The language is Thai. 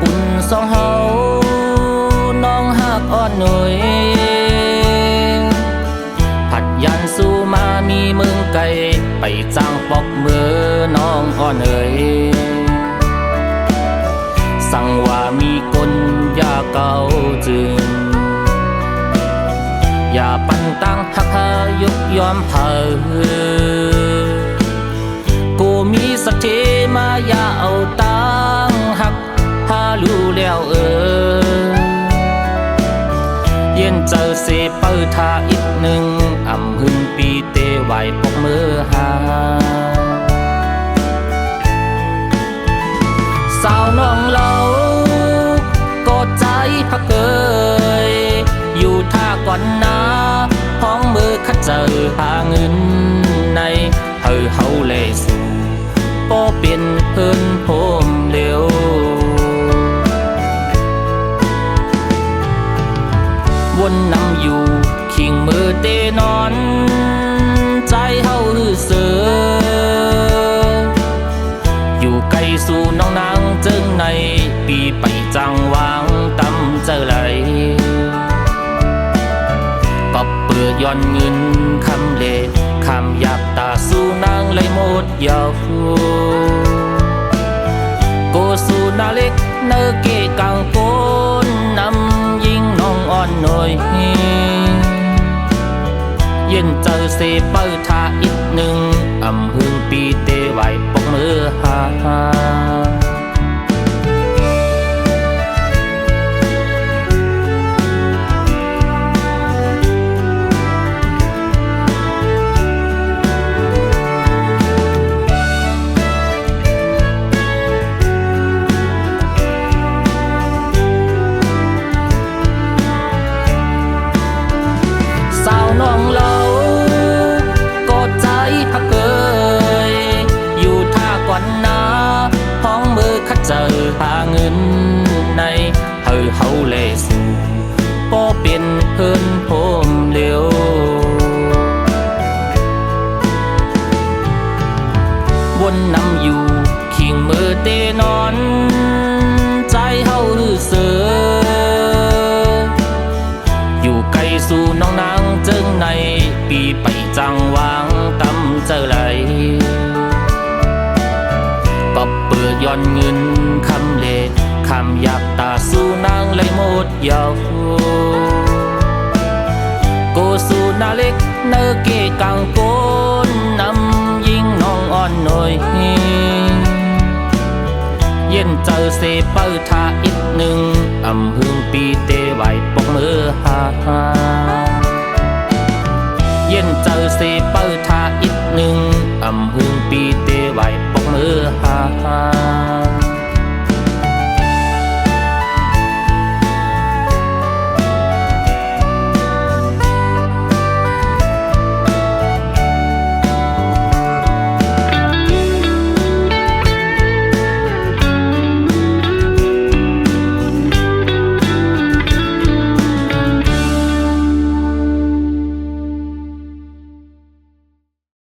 ปุ่นสองเฮาน้องหักอ่อนหน่อยผัดยันสู้มามีเมืองไกลไปจ้างปอกมือน้องอ่อนเอ๋ยสั่งว่ามีคนอยาเก่าจึง อย่าปั่นตั้งหักหายุกยอมเผากูมีสติมาอยาเอา เปิดทาอีกหนึ่งอ่ำหึนปีเตไหวปกมือหาสาวน้องเราก็ใจพักเกย อยู่ท่าก่อนนาห้องมือขัดเจอหาเงินในเฮอเฮาเลสู่โปเปลี่ยนเพิ่นโพม นอนใจเฮาฮือเสือ อยู่ไกลสู่น้องนางจึงใน ปีไปจังหวางตำเจอไหลก็เปิดย้อนเงินคำเลคำหยาบตาสู่นางเลยหมดยาวโกสู่นาเล็กเนอเกกังโก เจอเสเปิดทาอีกหนึ่งอำหึงปีเตไหวปกมือหา พิ่นโพมเร็ววนนำอยู่ขิงมือเตนอน ใจเฮาฮือเสือ อยู่ไกลสู่น้องนางจึงใน ปีไปจังหวางตำเจอไหลก็เปิดย้อนเงินคำเลคำหยาบตาสู่นางเลยหมดยาว สู่นาเล็กเนอเกกังโกนนำยิงน้องอ่อนหน่อยเ